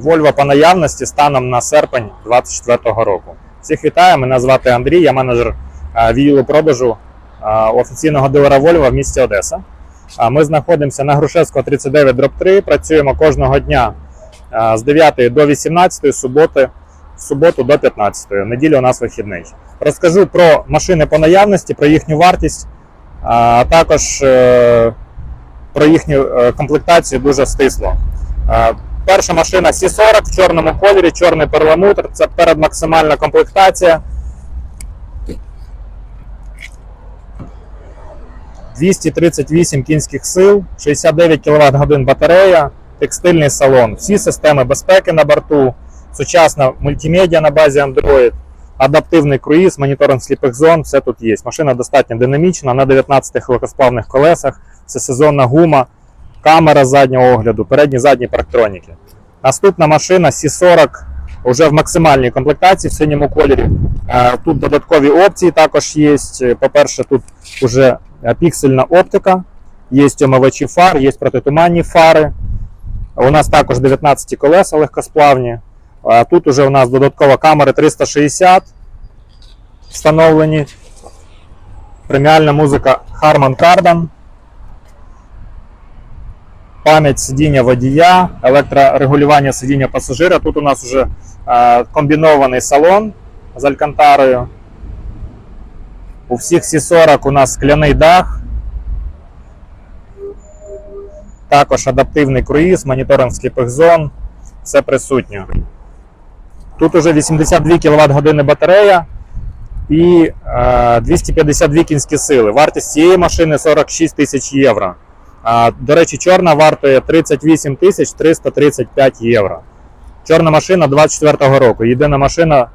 Volvo по наявності станом на серпень 2024 року. Всіх вітаю, мене звати Андрій, я менеджер відділу продажу офіційного дилера Volvo в місті Одеса. Ми знаходимося на Грушевського 39 дроб 3, працюємо кожного дня з 9 до 18, суботи, суботу до 15, неділя у нас вихідний. Розкажу про машини по наявності, про їхню вартість, а також е, про їхню е, комплектацію дуже стисло. Перша машина C40 в чорному кольорі, чорний перламутр. Це передмаксимальна комплектація. 238 кінських сил, 69 кВт годин батарея, текстильний салон, всі системи безпеки на борту, сучасна мультимедіа на базі Android, адаптивний круїз, моніторинг сліпих зон, все тут є. Машина достатньо динамічна на 19 легкосплавних колесах, це сезонна гума, камера заднього огляду, передні задні парктроніки. Наступна машина C40 вже в максимальній комплектації в синьому кольорі. Е, Тут додаткові опції також є. По-перше, тут вже піксельна оптика, є омивачі фар, є протитуманні фари. У нас також 19 колеса легкосплавні. Тут уже у нас додаткова камера 360 встановлені. Преміальна музика Harman Kardon. Пам'ять сидіння водія, електрорегулювання сидіння пасажира. Тут у нас вже е, комбінований салон з алькантарою. У всіх C40 у нас скляний дах. Також адаптивний круїз, моніторинг сліпих зон. Все присутнє. Тут уже 82 кВт години батарея і е, 252 кінські сили. Вартість цієї машини 46 тисяч євро. До речі, чорна вартує 38 тисяч 335 євро. Чорна машина 24-го року. Єдина машина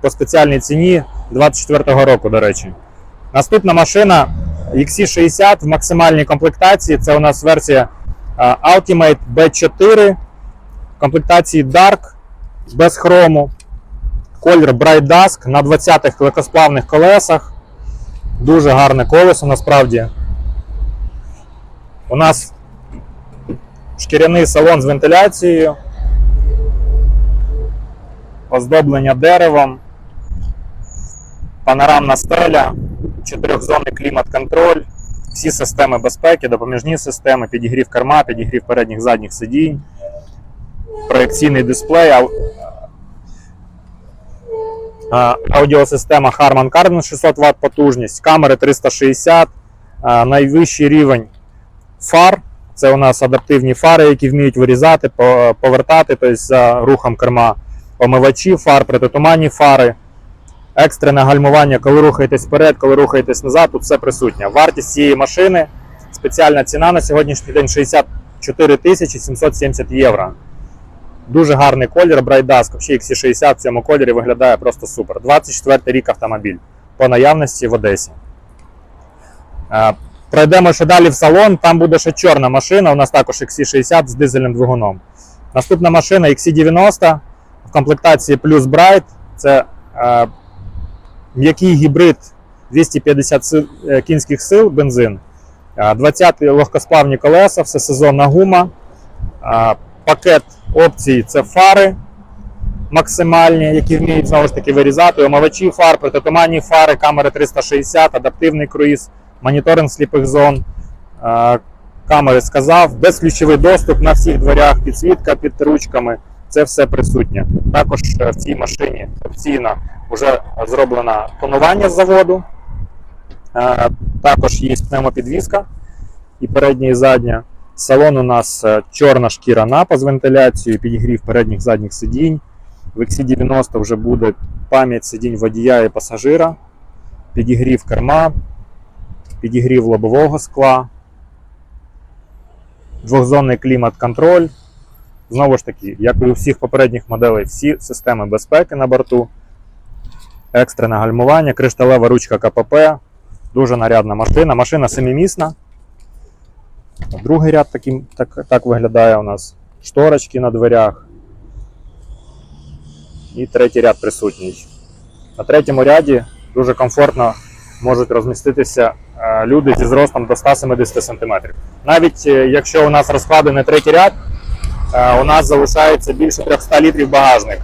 по спеціальній ціні 24-го року, до речі. Наступна машина XC60 в максимальній комплектації. Це у нас версія Ultimate B4 в комплектації Dark без хрому. Колір Bright Dusk на 20-х легкосплавних колесах. Дуже гарне колесо насправді. У нас шкіряний салон з вентиляцією, оздоблення деревом, панорамна стеля, чотирьохзонний клімат-контроль, всі системи безпеки, допоміжні системи, підігрів керма, підігрів передніх задніх сидінь, проекційний дисплей, аудіосистема Harman Kardon 600 Вт потужність, камери 360, найвищий рівень фар. Це у нас адаптивні фари, які вміють вирізати, повертати тобто за рухом керма. Омивачі фар, протитуманні фари, екстрене гальмування, коли рухаєтесь вперед, коли рухаєтесь назад, тут все присутнє. Вартість цієї машини, спеціальна ціна на сьогоднішній день 64 тисячі 770 євро. Дуже гарний колір, Bright Dusk, взагалі XC60 в цьому кольорі виглядає просто супер. 24 рік автомобіль по наявності в Одесі. Пройдемо ще далі в салон, там буде ще чорна машина, у нас також XC60 з дизельним двигуном. Наступна машина XC90 в комплектації плюс Bright. Це е, м'який гібрид 250 сил, е, кінських сил, бензин. Е, 20 легкосплавні колеса, всесезонна гума. Е, пакет опцій це фари максимальні, які вміють знову ж таки вирізати, омивачі фар, протитуманні фари, камери 360, адаптивний круїз, моніторинг сліпих зон. Е, Камери сказав, безключовий доступ на всіх дверях, підсвітка під ручками. Це все присутнє. Також е, в цій машині опційно вже зроблено тонування з заводу. Е, Також є пневмопідвізка і передня, і задня. Салон у нас чорна шкіра напа з вентиляцією, підігрів передніх задніх сидінь. В XC90 вже буде пам'ять сидінь водія і пасажира, підігрів керма, підігрів лобового скла, двохзонний клімат-контроль. Знову ж таки, як і у всіх попередніх моделей, всі системи безпеки на борту, екстрене гальмування, кришталева ручка КПП, дуже нарядна машина. Машина семимісна. Другий ряд таким, так, так виглядає у нас. Шторочки на дверях. І третій ряд присутній. На третьому ряді дуже комфортно можуть розміститися люди зі зростом до 170 см. Навіть е, якщо у нас розкладений третій ряд, е, у нас залишається більше 300 літрів багажник.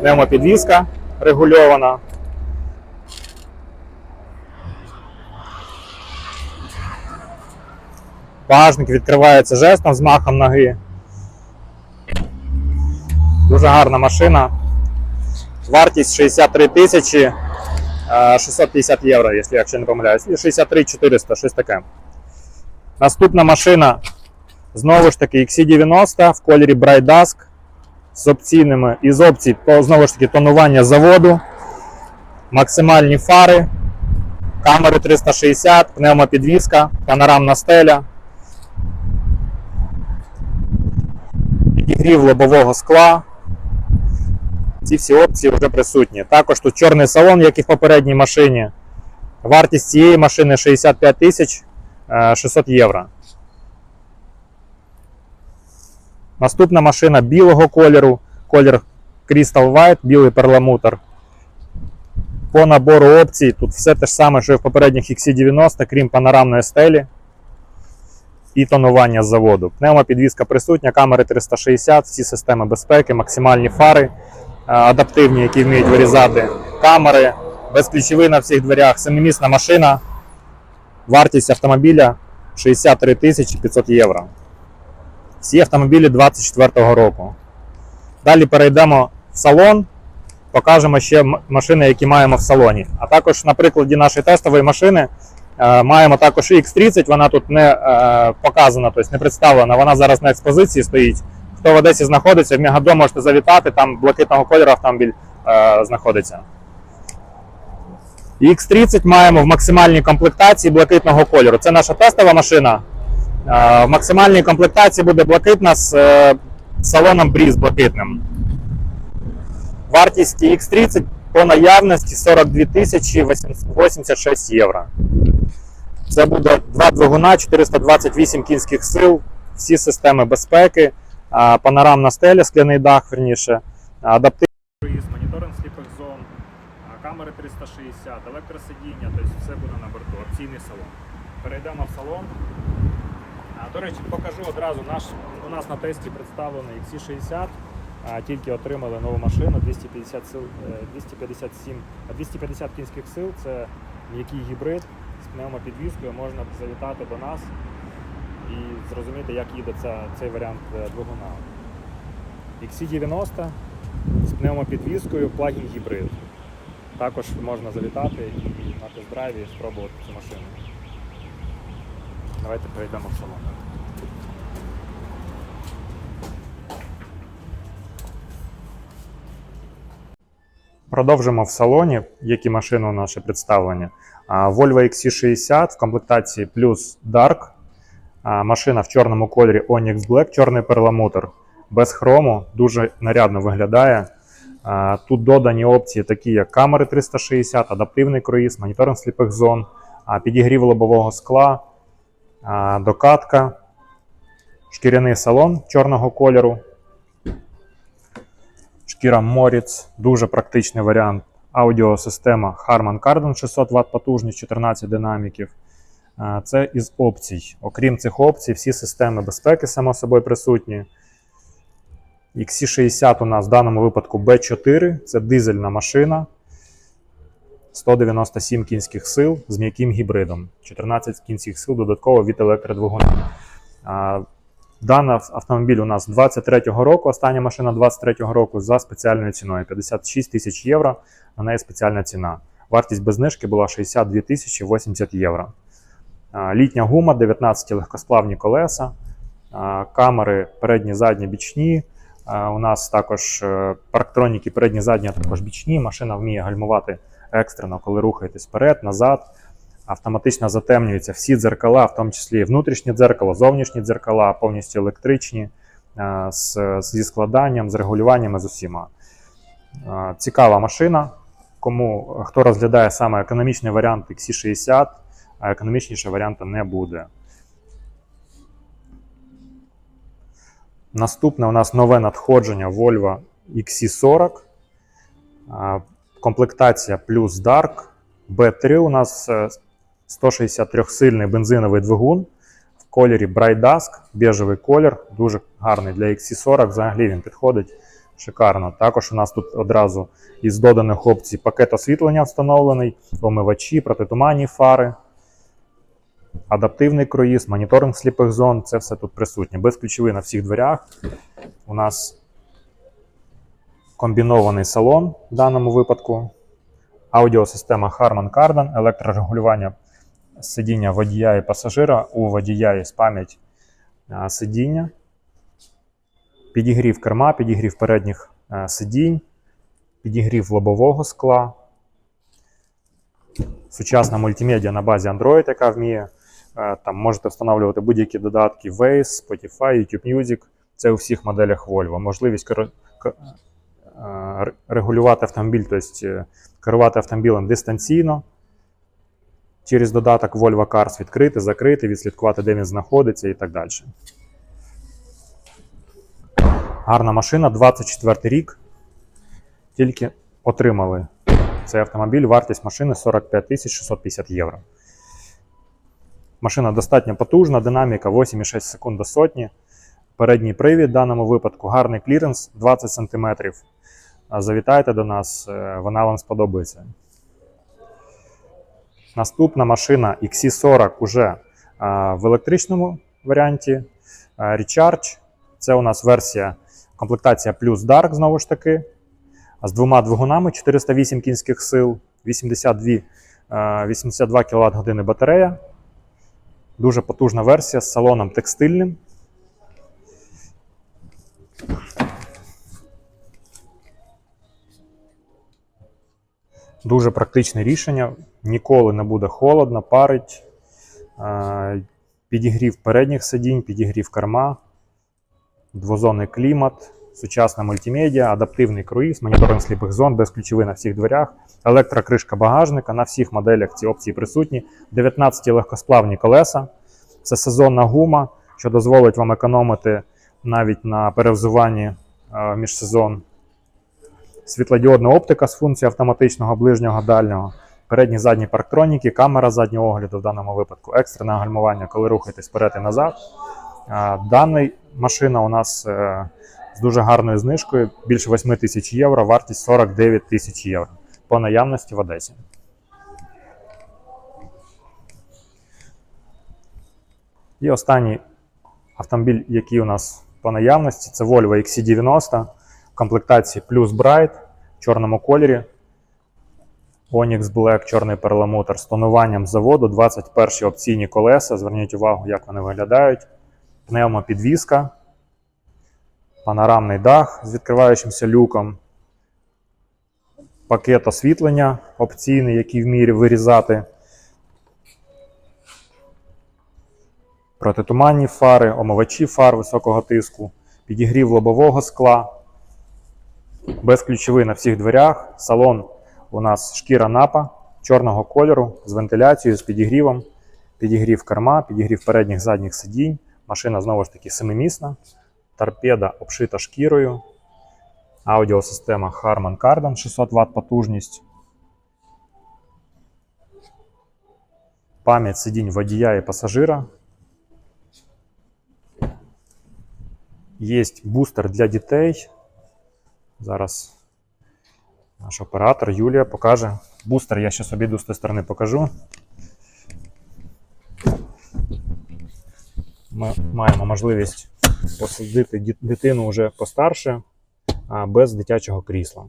Пневмопідвізка регульована. Багажник відкривається жестом з махом ноги. Дуже гарна машина. Вартість 63 тисячі 650 євро, якщо, я якщо не помиляюсь. І 63 400, щось таке. Наступна машина знову ж таки XC90 в кольорі Bright Dusk з опційними із опцій то, знову ж таки тонування заводу, максимальні фари, камери 360, пневмопідвізка, панорамна стеля, підігрів лобового скла. Ці всі опції вже присутні. Також тут чорний салон, як і в попередній машині. Вартість цієї машини 65 тисяч е, 600 євро. Наступна машина білого кольору, колір Crystal White, білий перламутр. По набору опцій тут все те ж саме, що і в попередніх XC90, крім панорамної стелі і тонування з заводу. Пневмопідвізка присутня, камери 360, всі системи безпеки, максимальні фари е, адаптивні, які вміють вирізати, камери, безключовий на всіх дверях, семимісна машина. Вартість автомобіля 63 тисячі 500 євро. Всі автомобілі 24-го року. Далі перейдемо в салон, покажемо ще машини, які маємо в салоні. А також на прикладі нашої тестової машини е, маємо також X30, вона тут не е, показана, тобто не представлена. Вона зараз на експозиції стоїть. Хто в Одесі знаходиться, в Мегадом можете завітати, там блакитного кольору автомобіль е, знаходиться. І X30 маємо в максимальній комплектації блакитного кольору. Це наша тестова машина. Е, В максимальній комплектації буде блакитна з е, салоном бріз блакитним. Вартість X30 по наявності 42 тисячі 86 євро. Це буде два двигуна, 428 кінських сил, всі системи безпеки, панорамна стеля, скляний дах, верніше, адаптивний моніторинг сліпих зон, камери 360, електросидіння, тобто все буде на борту, опційний салон. Перейдемо в салон. До речі, покажу одразу. Наш, у нас на тесті представлений XC60. Тільки отримали нову машину 250 сил, е, 257, а 250 кінських сил. Це м'який гібрид з пневмопідвіскою. Можна завітати до нас і зрозуміти, як їде ця, цей варіант е, двигуна. XC90 з пневмопідвіскою плагін гібрид. Також можна завітати і на тест-драйві спробувати цю машину. Давайте перейдемо в салон. Продовжимо в салоні, які машини у нас ще представлені. Volvo XC60 в комплектації плюс Dark. Машина в чорному кольорі Onyx Black, чорний перламутр. Без хрому, дуже нарядно виглядає. Тут додані опції, такі як камери 360, адаптивний круїз, моніторинг сліпих зон, підігрів лобового скла, докатка, шкіряний салон чорного кольору, шкіра Moritz, дуже практичний варіант. Аудіосистема Harman Kardon 600 Вт потужність, 14 динаміків. Це із опцій. Окрім цих опцій, всі системи безпеки, само собою, присутні. XC60 у нас в даному випадку B4, це дизельна машина. 197 кінських сил з м'яким гібридом, 14 кінських сил додатково від електродвигуна. Даний автомобіль у нас 23-го року, остання машина 23-го року за спеціальною ціною 56 тисяч євро. На неї спеціальна ціна. Вартість без знижки була 62 тисячі 80 євро. Літня гума, 19 легкосплавні колеса, камери передні, задні, бічні. У нас також е, парктроніки передні, задні, а також бічні. Машина вміє гальмувати екстрено, коли рухаєтесь вперед, назад. Автоматично затемнюються всі дзеркала, в тому числі внутрішнє дзеркало, зовнішні дзеркала, повністю електричні, е, з, зі складанням, з регулюваннями з усіма. Е, Цікава машина. Кому хто розглядає саме економічний варіант XC60, а економічнішого варіанту не буде. Наступне у нас нове надходження Volvo XC40. Комплектація плюс Dark. B3 у нас е, 163-сильний бензиновий двигун в кольорі Bright Dusk, біжевий колір, дуже гарний для XC40, взагалі він підходить шикарно. Також у нас тут одразу із доданих опцій пакет освітлення встановлений, омивачі, протитуманні фари, адаптивний круїз, моніторинг сліпих зон. Це все тут присутнє. Безключовий на всіх дверях. У нас комбінований салон в даному випадку. Аудіосистема Harman Kardon, електрорегулювання сидіння водія і пасажира. У водія є пам'ять сидіння, підігрів керма, підігрів передніх сидінь, підігрів лобового скла. Сучасна мультимедіа на базі Android, яка вміє. Е, Там можете встановлювати будь-які додатки Waze, Spotify, YouTube Music. Це у всіх моделях Volvo. Можливість е, регулювати автомобіль, тобто керувати автомобілем дистанційно. Через додаток Volvo Cars відкрити, закрити, відслідкувати, де він знаходиться і так далі. Гарна машина, 24 рік. Тільки отримали цей автомобіль, вартість машини 45 650 євро. Машина достатньо потужна, динаміка 8,6 секунд до сотні. Передній привід в даному випадку, гарний кліренс 20 см. Завітайте до нас, е, вона вам сподобається. Наступна машина XC40 уже в електричному варіанті. Recharge. Це у нас версія комплектація плюс Dark, знову ж таки. З двома двигунами 408 кінських сил, 82, 82 кВт години батарея. Дуже потужна версія з салоном текстильним. Дуже практичне рішення. Ніколи не буде холодно, парить. Е, Підігрів передніх сидінь, підігрів керма, двозонний клімат, сучасна мультимедіа, адаптивний круїз, моніторинг сліпих зон, безключовий на всіх дверях, електрокришка багажника. На всіх моделях ці опції присутні. 19 легкосплавні колеса. Це сезонна гума, що дозволить вам економити навіть на перевзуванні е, між сезон світлодіодна оптика з функцією автоматичного ближнього дальнього, передні задні парктроніки, камера заднього огляду в даному випадку, екстрене гальмування, коли рухаєтесь вперед і назад. Дана машина у нас е, з дуже гарною знижкою, більше 8 тисяч євро, вартість 49 тисяч євро по наявності в Одесі. І останній автомобіль, який у нас по наявності, це Volvo XC90 в комплектації Plus Bright в чорному кольорі. Onyx Black, чорний перламутр з тонуванням заводу, 21 опційні колеса. Зверніть увагу, як вони виглядають. Пневмопідвізка, панорамний дах з відкриваючимся люком, пакет освітлення опційний, який вміє вирізати. Протитуманні фари, омивачі фар високого тиску, підігрів лобового скла, безключовий на всіх дверях. Салон у нас шкіра напа чорного кольору з вентиляцією, з підігрівом, підігрів керма, підігрів передніх задніх сидінь. Машина знову ж таки семимісна, торпеда обшита шкірою, аудіосистема Harman Kardon 600 Вт потужність. Пам'ять сидінь водія і пасажира. Є бустер для дітей. Зараз наш оператор Юлія покаже. Бустер я зараз обійду з тієї сторони покажу. Ми маємо можливість посадити дитину вже постарше, а без дитячого крісла.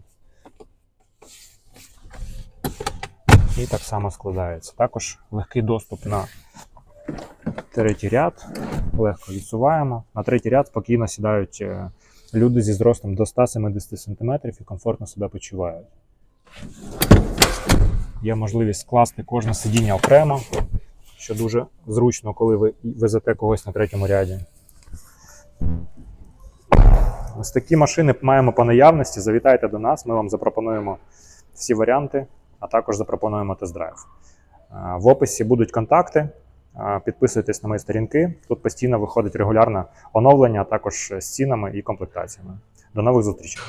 І так само складається. Також легкий доступ на третій ряд. Легко відсуваємо. На третій ряд спокійно сідають е, люди зі зростом до 170 см і комфортно себе почувають. Є можливість скласти кожне сидіння окремо, що дуже зручно, коли ви везете когось на третьому ряді. Ось такі машини маємо по наявності. Завітайте до нас, ми вам запропонуємо всі варіанти, а також запропонуємо тест-драйв. Е, В описі будуть контакти. Е, Підписуйтесь на мої сторінки. Тут постійно виходить регулярне оновлення, а також з цінами і комплектаціями. До нових зустрічей!